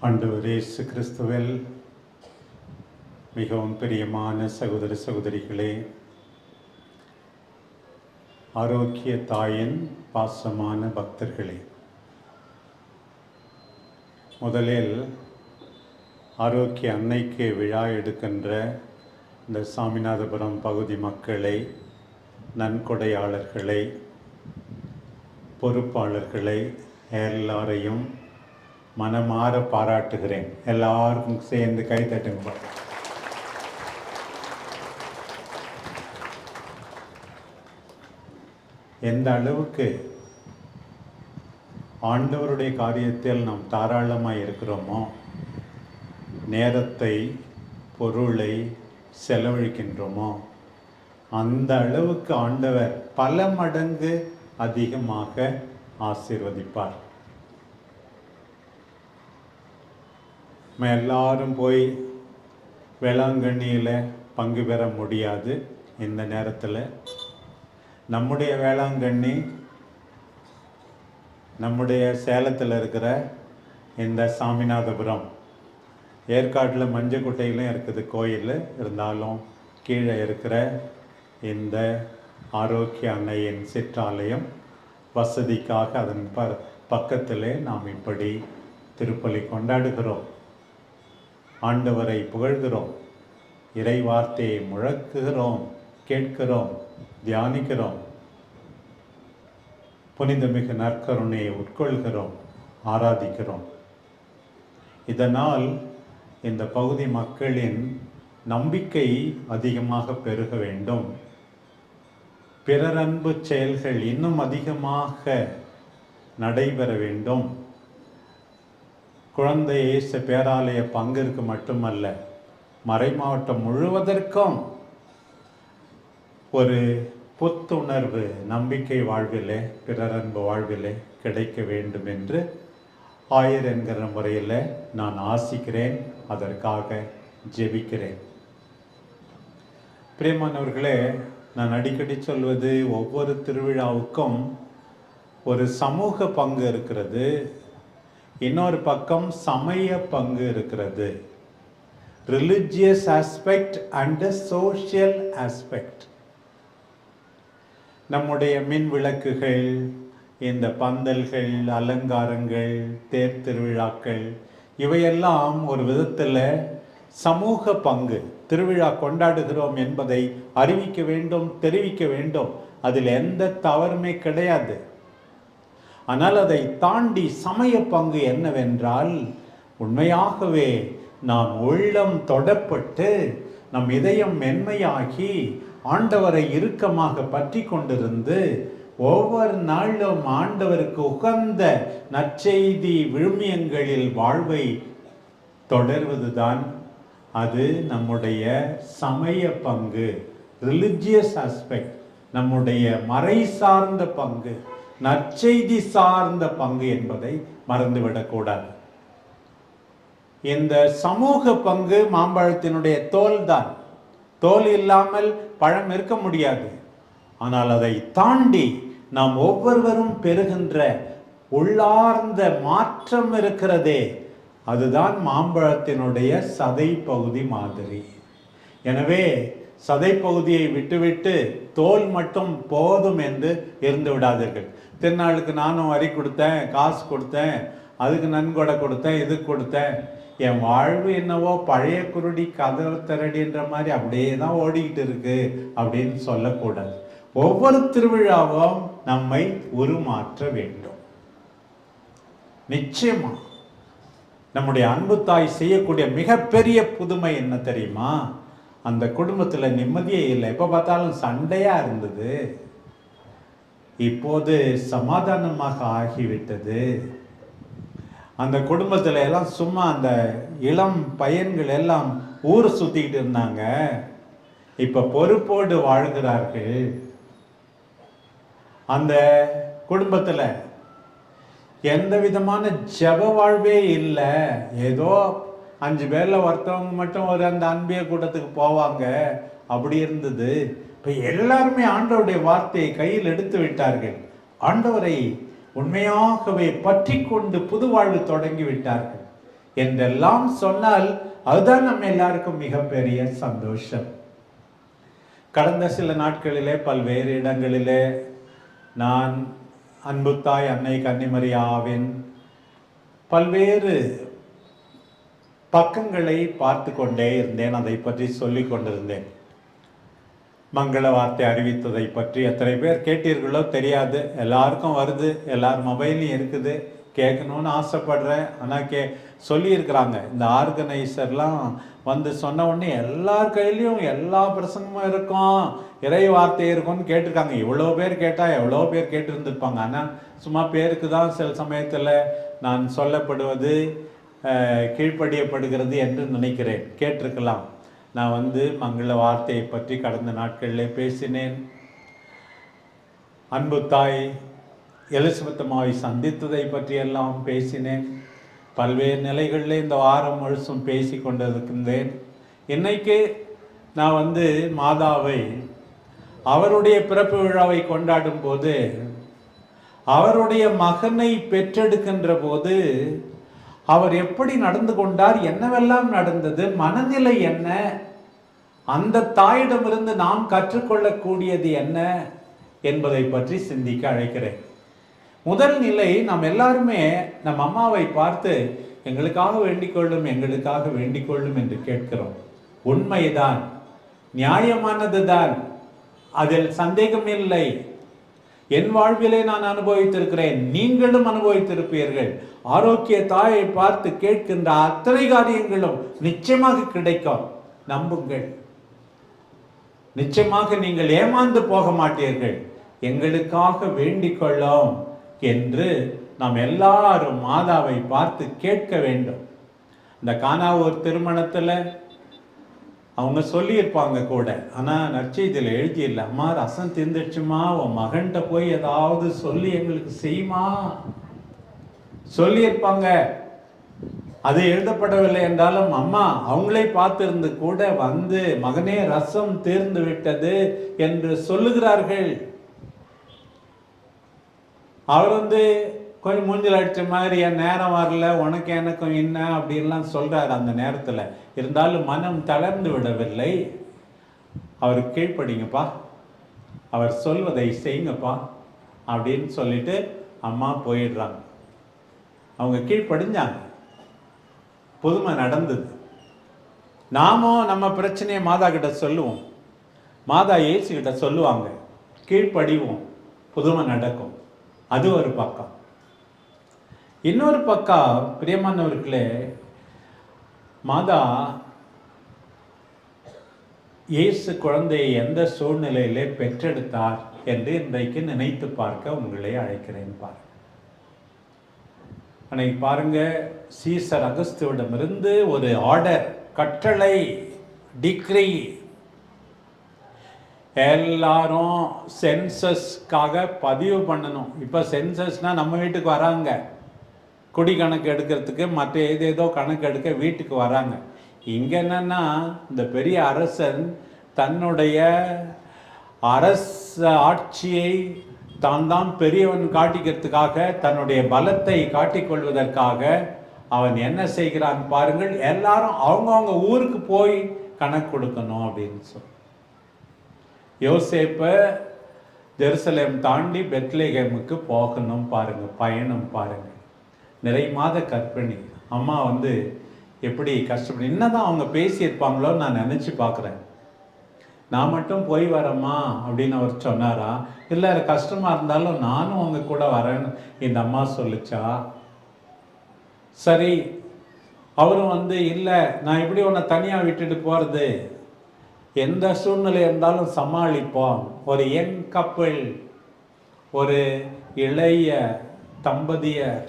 ஆண்டவர் இயேசு கிறிஸ்துவில் மிகவும் பிரியமான சகோதர சகோதரிகளே ஆரோக்கிய தாயின் பாசமான பக்தர்களே முதலில் ஆரோக்கிய அன்னைக்கு விழா எடுக்கின்ற இந்த சாமிநாதபுரம் பகுதி மக்களை நன்கொடையாளர்களை பொறுப்பாளர்களை எல்லாரையும் மனமாற பாராட்டுகிறேன். எல்லாருக்கும் சேர்ந்து கை தட்டுங்க. எந்த அளவுக்கு ஆண்டவருடைய காரியத்தில் நாம் தாராளமாக இருக்கிறோமோ நேரத்தை பொருளை செலவழிக்கின்றோமோ அந்த அளவுக்கு ஆண்டவர் பல மடங்கு அதிகமாக ஆசீர்வதிப்பார். நம்ம எல்லாரும் போய் வேளாங்கண்ணியில் பங்கு பெற முடியாது இந்த நேரத்தில். நம்முடைய வேளாங்கண்ணி நம்முடைய சேலத்தில் இருக்கிற இந்த சாமிநாதபுரம் ஏற்காட்டில் மஞ்சக்குட்டையிலும் இருக்குது கோயில். இருந்தாலும் கீழே இருக்கிற இந்த ஆரோக்கிய அன்னையின் சிற்றாலயம் வசதிக்காக அதன் ப பக்கத்திலே நாம் இப்படி திருப்பலி கொண்டாடுகிறோம். ஆண்டவரை புகழ்கிறோம். இறை வார்த்தையை முழக்குகிறோம் கேட்கிறோம் தியானிக்கிறோம். புனிதமிகு நற்கருணையை உட்கொள்கிறோம் ஆராதிக்கிறோம். இதனால் இந்த பகுதி மக்களின் நம்பிக்கை அதிகமாக பெருக வேண்டும். பிறரன்பு செயல்கள் இன்னும் அதிகமாக நடைபெற வேண்டும். குழந்தை இயேசு பேராலய பங்கிற்கு மட்டுமல்ல மறைமாவட்டம் முழுவதற்கும் ஒரு புத்துணர்வு நம்பிக்கை வாழ்விலே பிறரன்பு வாழ்விலே கிடைக்க வேண்டும் என்று ஆயர் என்கிற முறையில் நான் ஆசிக்கிறேன் அதற்காக ஜெபிக்கிறேன். பிரியமானவர்களே நான் அடிக்கடி சொல்வது ஒவ்வொரு திருவிழாவுக்கும் ஒரு சமூக பங்கு இருக்கிறது. இன்னொரு பக்கம் சமய பங்கு இருக்கிறது. Religious aspect and social aspect நம்முடைய மின் விளக்குகள் இந்த பந்தல்கள் அலங்காரங்கள் தேர் திருவிழாக்கள் இவையெல்லாம் ஒரு விதத்தில் சமூக பங்கு. திருவிழா கொண்டாடுகிறோம் என்பதை அறிவிக்க வேண்டும் தெரிவிக்க வேண்டும். அதில் எந்த தவறுமே கிடையாது. ஆனால் அதை தாண்டி சமய பங்கு என்னவென்றால் உண்மையாகவே நாம் உள்ளம் தொடப்பட்டு நம் இதயம் மென்மையாகி ஆண்டவரை இறுக்கமாக பற்றி கொண்டிருந்து ஒவ்வொரு நாளும் ஆண்டவருக்கு உகந்த நற்செய்தி விழுமியங்களில் வாழ்வை தொடர்வதுதான் அது நம்முடைய சமய பங்கு ரிலிஜியஸ் ஆஸ்பெக்ட் நம்முடைய மறை சார்ந்த பங்கு. நற்செய்தி சார்ந்த பங்கு என்பதை மறந்துவிடக்கூடாது. இந்த சமூக பங்கு மாம்பழத்தினுடைய தோல் தான் தோல் இல்லாமல் பழம் இருக்க முடியாது. ஆனால் அதை தாண்டி நாம் ஒவ்வொருவரும் பெறுகின்ற உள்ளார்ந்த மாற்றம் இருக்கிறதே அதுதான் மாம்பழத்தினுடைய சதை பகுதி மாதிரி. எனவே சதை பகுதியை விட்டுவிட்டு தோல் மட்டும் போதும் என்று இருந்து விடாதீர்கள் திருநாளுக்கு நானும் வரி கொடுத்தேன் காசு கொடுத்தேன் அதுக்கு நன்கொடை கொடுத்தேன் இது கொடுத்தேன். என் வாழ்வு என்னவோ பழைய குருடி கதவு திரடின்ற மாதிரி அப்படியே தான் ஓடிக்கிட்டு இருக்கு அப்படின்னு சொல்லக்கூடாது. ஒவ்வொரு திருவிழாவும் நம்மை உருமாற்ற வேண்டும். நிச்சயமா நம்முடைய அன்பு தாய் செய்யக்கூடிய மிகப்பெரிய புதுமை என்ன தெரியுமா? அந்த குடும்பத்தில் நிம்மதியே இல்லை. எப்போ பார்த்தாலும் சண்டையாக இருந்தது. இப்போது சமாதானமாக ஆகிவிட்டது. அந்த குடும்பத்தில் எல்லாம் சும்மா அந்த இளம் பையன்கள் எல்லாம் ஊரை சுத்திக்கிட்டு இருந்தாங்க. இப்ப பொறுப்போடு வாழ்கிறார்கள். அந்த குடும்பத்தில் எந்த விதமான ஜப வாழ்வே இல்லை. ஏதோ அஞ்சு பேரில் ஒருத்தவங்க மட்டும் ஒரு அந்த அன்பிய கூட்டத்துக்கு போவாங்க. அப்படி இருந்தது. இப்போ எல்லாருமே ஆண்டவருடைய வார்த்தையை கையில் எடுத்து விட்டார்கள். ஆண்டவரை உண்மையாகவே பற்றி கொண்டு புது வாழ்வு தொடங்கி விட்டார்கள். என்றெல்லாம் சொன்னால் அதுதான் நம்ம எல்லாருக்கும் மிகப்பெரிய சந்தோஷம். கடந்த சில நாட்களிலே பல்வேறு இடங்களிலே நான் அன்புத்தாய் அன்னை கன்னிமரியாவின் பல்வேறு பக்கங்களை பார்த்து கொண்டே இருந்தேன். அதை பற்றி சொல்லிக் கொண்டிருந்தேன். மங்கள வார்த்தை அறிவித்ததை பற்றி எத்தனை பேர் கேட்டீர்களோ தெரியாது. எல்லாருக்கும் வருது. எல்லார் மொபைல்லையும் இருக்குது. கேட்கணும்னு ஆசைப்படுறேன். ஆனால் கே சொல்லியிருக்கிறாங்க. இந்த ஆர்கனைசர்லாம் வந்து சொன்ன உடனே எல்லார் கையிலையும் எல்லா பிரசங்கமும் இருக்கும். இறை வார்த்தை இருக்கும்னு கேட்டிருக்காங்க. இவ்வளோ பேர் கேட்டால் எவ்வளோ பேர் கேட்டிருந்துருப்பாங்க. ஆனால் சும்மா பேருக்கு தான் சில சமயத்தில் நான் சொல்லப்படுவது கீழ்ப்படியப்படுகிறது என்று நினைக்கிறேன். கேட்டிருக்கலாம். நான் வந்து மங்கள வார்த்தையை பற்றி கடந்த நாட்களில் பேசினேன். அன்பு தாய் எலிசபெத்தம்மாவை சந்தித்ததை பற்றியெல்லாம் பேசினேன். பல்வேறு நிலைகளில் இந்த வாரம் முழுசும் பேசி கொண்டிருக்கின்றேன் இன்றைக்கு நான் வந்து மாதாவை அவருடைய பிறப்பு விழாவை கொண்டாடும் போது அவருடைய மகனை பெற்றெடுக்கின்ற போது அவர் எப்படி நடந்து கொண்டார் என்னவெல்லாம் நடந்தது மனநிலை என்ன அந்த தாயிடமிருந்து நாம் கற்றுக்கொள்ளக்கூடியது என்ன என்பதை பற்றி சிந்திக்க அழைக்கிறேன். முதல் நிலை நாம் எல்லாருமே நம் அம்மாவை பார்த்து எங்களுக்காக வேண்டிக் கொள்ளும் எங்களுக்காக வேண்டிக் கொள்ளும் என்று கேட்கிறோம். உண்மைதான் நியாயமானதுதான் அதில் சந்தேகம் இல்லை என் வாழ்விலே நான் அனுபவித்திருக்கிறேன். நீங்களும் அனுபவித்திருப்பீர்கள். ஆரோக்கிய தாயை பார்த்து கேட்கின்ற அத்தனை காரியங்களும் நிச்சயமாக கிடைக்கும். நம்புங்கள். நிச்சயமாக நீங்கள் ஏமாந்து போக மாட்டீர்கள். எங்களுக்காக வேண்டிக் கொள்ளோம் என்று நாம் எல்லாரும் மாதாவை பார்த்து கேட்க வேண்டும். இந்த காணாவூர் திருமணத்தில் அவங்க சொல்லியிருப்பாங்க கூட. ஆனால் நற்செய்தியில் எழுதியில்லை அம்மா ரசம் திந்துச்சுமா உன் மகன்கிட்ட போய் ஏதாவது சொல்லி எங்களுக்கு செய்யுமா? சொல்லியிருப்பாங்க. அது எழுதப்படவில்லை என்றாலும் அம்மா அவங்களே பார்த்திருந்து கூட வந்து மகனே ரசம் தீர்ந்து விட்டது என்று சொல்லுகிறார்கள். அவர் வந்து கொஞ்சம் மூஞ்சில் அடித்த மாதிரி என் நேரம் வரல உனக்கு எனக்கும் என்ன? அப்படின்லாம் சொல்கிறார் அந்த நேரத்தில். இருந்தாலும் மனம் தளர்ந்து விடவில்லை. அவர் கீழ்ப்படிங்கப்பா. அவர் சொல்வதை செய்யுங்கப்பா அப்படின்னு சொல்லிட்டு அம்மா போயிடுறாங்க. அவங்க கீழ்ப்படிஞ்சாங்க. புதுமை நடந்தது. நாமும் நம்ம பிரச்சனையை மாதா கிட்ட சொல்லுவோம். மாதா ஏசு கிட்ட சொல்லுவாங்க. கீழ்ப்படிவோம். புதுமை நடக்கும். அது ஒரு பக்கம். இன்னொரு பக்கம் பிரியமானவர்களே மாதா இயேசு குழந்தையை எந்த சூழ்நிலையிலே பெற்றெடுத்தார் என்று இன்றைக்கு நினைத்து பார்க்க உங்களை அழைக்கிறேன் பாருங்க. அன்னைக்கு பாருங்க சீசர் அகஸ்துவிடமிருந்து ஒரு ஆர்டர் கட்டளை டிக்ரி. எல்லாரும் சென்சஸ்க்காக பதிவு பண்ணணும். இப்போ சென்சஸ்னால் நம்ம வீட்டுக்கு வராங்க. குடி கணக்கு எடுக்கிறதுக்கு மற்ற ஏதேதோ கணக்கு எடுக்க வீட்டுக்கு வராங்க. இங்கே என்னன்னா இந்த பெரிய அரசன் தன்னுடைய அரச ஆட்சியை தான் தான் பெரியவன் காட்டிக்கிறதுக்காக தன்னுடைய பலத்தை காட்டிக்கொள்வதற்காக அவன் என்ன செய்கிறான் பாருங்கள். எல்லாரும் அவங்கவுங்க ஊருக்கு போய் கணக்கு கொடுக்கணும் அப்படின்னு சொல்லி யோசேப்ப ஜெருசலேம் தாண்டி பெத்லேகேமுக்கு போகணும் பாருங்க பயணம் பாருங்கள் நிறை மாத கற்பிணி அம்மா வந்து எப்படி கஷ்டப்படு என்னதான் அவங்க பேசியிருப்பாங்களோ நான் நினச்சி பார்க்குறேன். நான் மட்டும் போய் வரேம்மா அப்படின்னு அவர் சொன்னாரா? இல்லை அது கஷ்டமாக இருந்தாலும் நானும் அவங்க கூட வரேன்னு இந்த அம்மா சொல்லுச்சா? சரி அவரும் வந்து இல்லை நான் எப்படி உன்னை தனியாக விட்டுட்டு போகிறது எந்த சூழ்நிலை இருந்தாலும் சமாளிப்போம். ஒரு யங் கப்பிள் ஒரு இளைய தம்பதியர்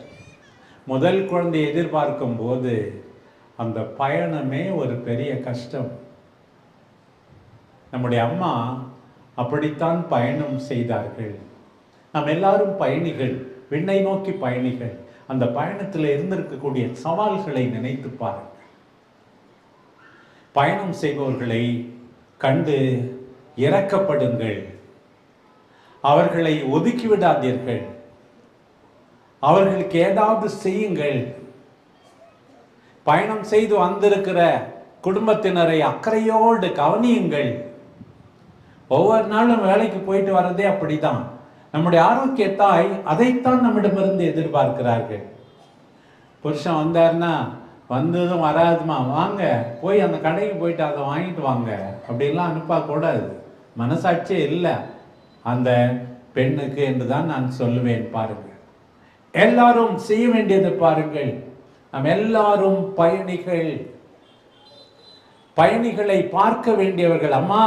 முதல் குழந்தையை எதிர்பார்க்கும் போது அந்த பயணமே ஒரு பெரிய கஷ்டம். நம்முடைய அம்மா அப்படித்தான் பயணம் செய்தார்கள். நாம் எல்லாரும் பயணிகள் விண்ணை நோக்கி பயணிகள் அந்த பயணத்தில் இருந்திருக்கக்கூடிய சவால்களை நினைத்து பாருங்கள். பயணம் செய்பவர்களை கண்டு இறக்கப்படுங்கள் அவர்களை ஒதுக்கி விடாதீர்கள். அவர்களுக்கு ஏதாவது செய்யுங்கள். பயணம் செய்து வந்திருக்கிற குடும்பத்தினரை அக்கறையோடு கவனியுங்கள். ஒவ்வொரு நாளும் வேலைக்கு போயிட்டு வர்றதே அப்படிதான். நம்முடைய ஆரோக்கிய தாய் அதைத்தான் நம்மிடமிருந்து எதிர்பார்க்கிறார்கள். புருஷன் வந்தாருன்னா வந்ததும் வராதுமா வாங்க போய் அந்த கடைக்கு போயிட்டு அதை வாங்கிட்டு வாங்க. அப்படின்லாம் அனுப்பக்கூடாது. மனசாட்சியே இல்லை. அந்த பெண்ணுக்கு என்று தான் நான் சொல்லுவேன் பாருங்கள். எல்லாரும் செய்ய வேண்டியது பாருங்கள். நாம் எல்லாரும் பயணிகள். பயணிகளை பார்க்க வேண்டியவர்கள். அம்மா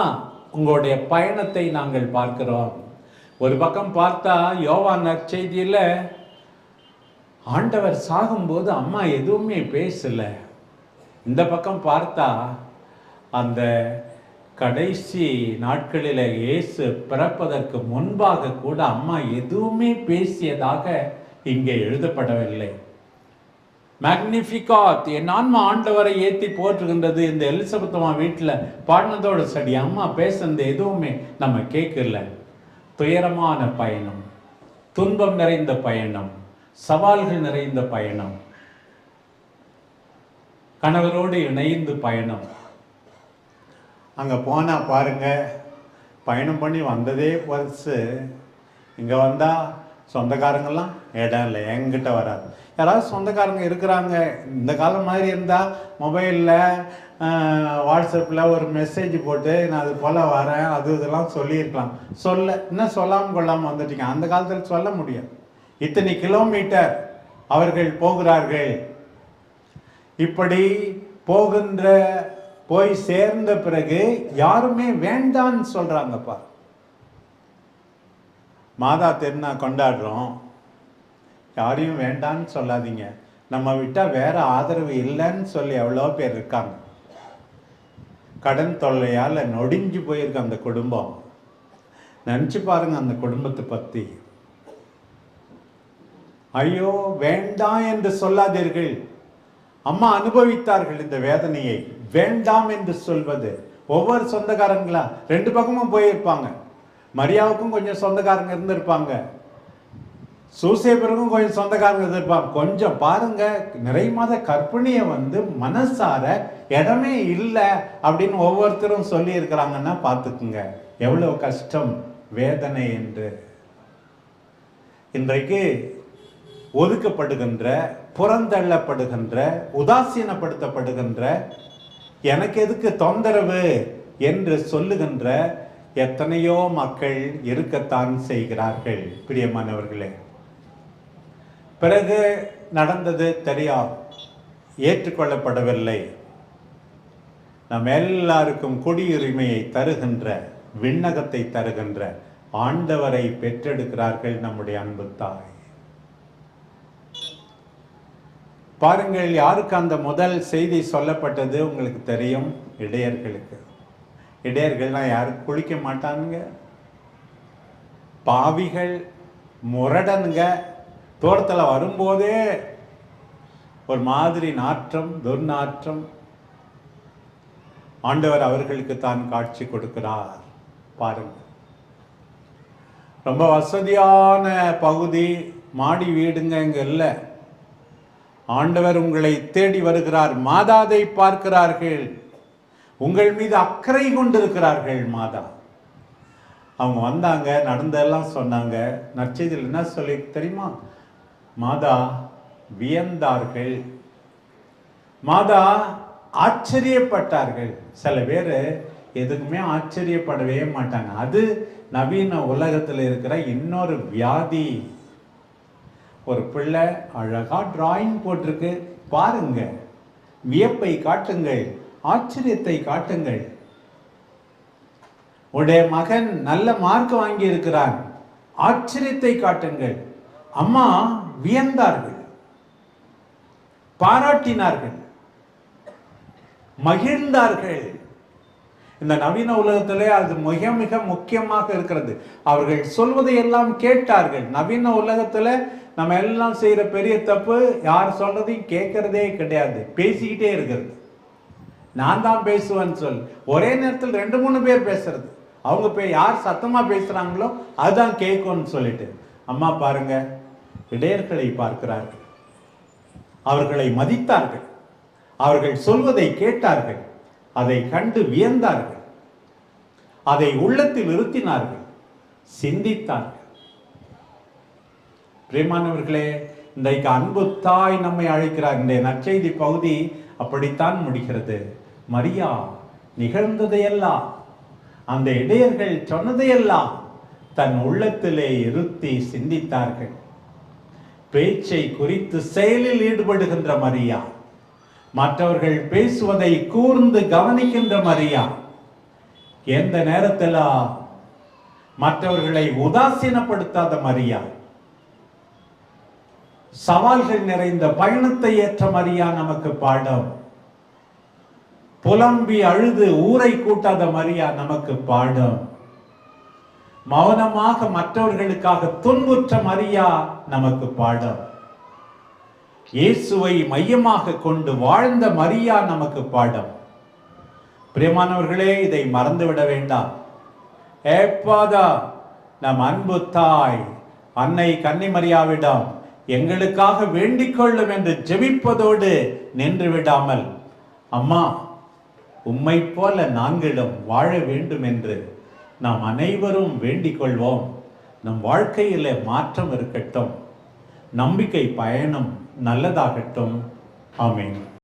உங்களுடைய பயணத்தை நாங்கள் பார்க்கிறோம். ஒரு பக்கம் பார்த்தா யோவான் நற்செய்தியில் ஆண்டவர் சாகும்போது அம்மா எதுவுமே பேசலை. இந்த பக்கம் பார்த்தா அந்த கடைசி நாட்களில் இயேசு பிறப்பதற்கு முன்பாக கூட அம்மா எதுவுமே பேசியதாக இங்கே எழுதப்படவில்லை. மேக்னிஃபிகாத் என் ஆன்மா ஆண்டவரை ஏற்றி போற்றுகின்றது. இந்த எலிசபெத்தம்மா வீட்டில் பாடினதோட சரி அம்மா பேசுனது எதுவுமே நம்ம கேட்கல. துயரமான பயணம் துன்பம் நிறைந்த பயணம் சவால்கள் நிறைந்த பயணம் கணவரோடு இணைந்து பயணம். அங்கே போனால் பாருங்க பயணம் பண்ணி வந்ததே பரிசு. இங்கே வந்தால் சொந்தக்காரங்கள்லாம் இடம் இல்லை என்கிட்ட வராது. யாராவது சொந்தக்காரங்க இருக்கிறாங்க இந்த காலம் மாதிரி இருந்தால் மொபைலில் வாட்ஸ்அப்பில் ஒரு மெசேஜ் போட்டு நான் அது போல் வரேன் அது இதெல்லாம் சொல்லியிருக்கலாம். சொல்ல இன்னும் சொல்லாமல் கொள்ளாமல் வந்துட்டீங்க. அந்த காலத்தில் சொல்ல முடியும் இத்தனை கிலோமீட்டர் அவர்கள் போகிறார்கள். இப்படி போகின்ற போய் சேர்ந்த பிறகு யாருமே வேண்டான்னு சொல்கிறாங்கப்பா மாதா திருநா கொண்டாடுறோம். யாரையும் வேண்டான்னு சொல்லாதீங்க. நம்ம விட்டால் வேற ஆதரவு இல்லைன்னு சொல்லி எவ்வளோ பேர் இருக்காங்க. கடன் தொல்லையால் நொடிஞ்சு போயிருக்கு அந்த குடும்பம். நினச்சி பாருங்க அந்த குடும்பத்தை பற்றி ஐயோ வேண்டாம் என்று சொல்லாதீர்கள். அம்மா அனுபவித்தார்கள் இந்த வேதனையை. வேண்டாம் என்று சொல்வது. ஒவ்வொரு சொந்தக்காரங்களா? ரெண்டு பக்கமும் போயிருப்பாங்க. மரியாவுக்கும் கொஞ்சம் சொந்தக்காரங்க இருந்திருப்பாங்க. சூசேபருக்கும் கொஞ்சம் சொந்தக்காரங்க இருந்திருப்பாங்க. கொஞ்சம் பாருங்க நிறை மாத கற்பிணியை வந்து மனசார இடமே இல்லை அப்படின்னு ஒவ்வொருத்தரும் சொல்லி இருக்கிறாங்கன்னா பார்த்துக்குங்க. எவ்வளவு கஷ்டம் வேதனை என்று. இன்றைக்கு ஒதுக்கப்படுகின்ற புறந்தள்ளப்படுகின்ற உதாசீனப்படுத்தப்படுகின்ற எனக்கு எதுக்கு தொந்தரவு என்று சொல்லுகின்ற எத்தனையோ மக்கள் இருக்கத்தான் செய்கிறார்கள் பிரியமானவர்களே. பிறகு நடந்தது தெரியா ஏற்றுக்கொள்ளப்படவில்லை. நம் எல்லாருக்கும் குடியுரிமையை தருகின்ற விண்ணகத்தை தருகின்ற ஆண்டவரை பெற்றெடுக்கிறார்கள் நம்முடைய அன்பு தாய். பாருங்கள் யாருக்கு அந்த முதல் செய்தி சொல்லப்பட்டது உங்களுக்கு தெரியும்? இடையர்களுக்கு. இடையர்கள்லாம் யாரும் குளிக்க மாட்டானுங்க. பாவிகள் முரடனுங்க. தோட்டத்தில் வரும்போதே ஒரு மாதிரி நாற்றம் துர்நாற்றம். ஆண்டவர் அவர்களுக்கு தான் காட்சி கொடுக்கிறார். பாருங்க. ரொம்ப வசதியான பகுதி. மாடி வீடுங்க இங்க இல்லை. ஆண்டவர் உங்களை தேடி வருகிறார். மாதாதை பார்க்கிறார்கள். உங்கள் மீது அக்கறை கொண்டிருக்கிறார்கள் மாதா. அவங்க வந்தாங்க நடந்ததெல்லாம் சொன்னாங்க. நற்செய்தியில் என்ன சொல்லி தெரியுமா? மாதா வியந்தார்கள். மாதா ஆச்சரியப்பட்டார்கள். சில பேர் எதுக்குமே ஆச்சரியப்படவே மாட்டாங்க. அது நவீன உலகத்தில் இருக்கிற இன்னொரு வியாதி. ஒரு பிள்ளை அழகாக டிராயிங் போட்டிருக்கு. பாருங்க. வியப்பை காட்டுங்கள். ஆச்சரியத்தை காட்டுங்கள். உடைய மகன் நல்ல மார்க் வாங்கி இருக்கிறான் ஆச்சரியத்தை காட்டுங்கள். அம்மா வியந்தார்கள். பாராட்டினார்கள். மகிழ்ந்தார்கள். இந்த நவீன உலகத்திலே அது மிக மிக முக்கியமாக இருக்கிறது. அவர்கள் சொல்வதை எல்லாம் கேட்டார்கள். நவீன உலகத்துல நம்ம எல்லாம் செய்யற பெரிய தப்பு யார் சொல்றதையும் கேட்கறதே கிடையாது. பேசிக்கிட்டே இருக்கிறது. நான் தான் பேசுவேன்னு சொல் ஒரே நேரத்தில் ரெண்டு மூணு பேர் பேசுறது. அவங்க பே யார் சத்தமாக பேசுகிறாங்களோ அதுதான் கேட்கும்னு சொல்லிட்டு. அம்மா பாருங்க இடையர்களை பார்க்கிறார்கள். அவர்களை மதித்தார்கள். அவர்கள் சொல்வதை கேட்டார்கள். அதை கண்டு வியந்தார்கள். அதை உள்ளத்தில் இருத்தினார்கள் சிந்தித்தார்கள். பிரியமானவர்களே இன்றைக்கு அன்பு தாய் நம்மை அழைக்கிறார். இந்த நற்செய்தி பகுதி அப்படித்தான் முடிகிறது. மரியா நிகழ்ந்ததையெல்லாம் அந்த இடையர்கள் சொன்னதையெல்லாம் தன் உள்ளத்திலே இருத்தி சிந்தித்தார்கள். பேச்சை குறித்து செயலில் ஈடுபடுகின்ற மரியா மற்றவர்கள் பேசுவதை கூர்ந்து கவனிக்கின்ற மரியா. எந்த நேரத்தில் மற்றவர்களை உதாசீனப்படுத்தாத மரியா. சவால்கள் நிறைந்த பயணத்தை ஏற்ற மரியா நமக்கு பாடம். புலம்பி அழுது ஊரை கூட்டாத மரியா நமக்கு பாடம். மௌனமாக மற்றவர்களுக்காக துன்புற்ற மரியா நமக்கு பாடம். இயேசுவை மையமாக கொண்டு வாழ்ந்த மரியா நமக்கு பாடம். பிரியமானவர்களே இதை மறந்துவிட வேண்டாம். ஏப்பாதா நம் அன்பு தாய் அன்னை கன்னிமரியாவிடம் எங்களுக்காக வேண்டிக் கொள்ளும் என்று ஜெபிப்பதோடு நின்று விடாமல் அம்மா உம்மை போல நாங்களும் வாழ வேண்டும் என்று நாம் அனைவரும் வேண்டிக் கொள்வோம். நம் வாழ்க்கையில் மாற்றம் இருக்கட்டும். நம்பிக்கை பயணம் நல்லதாகட்டும். ஆமீன்.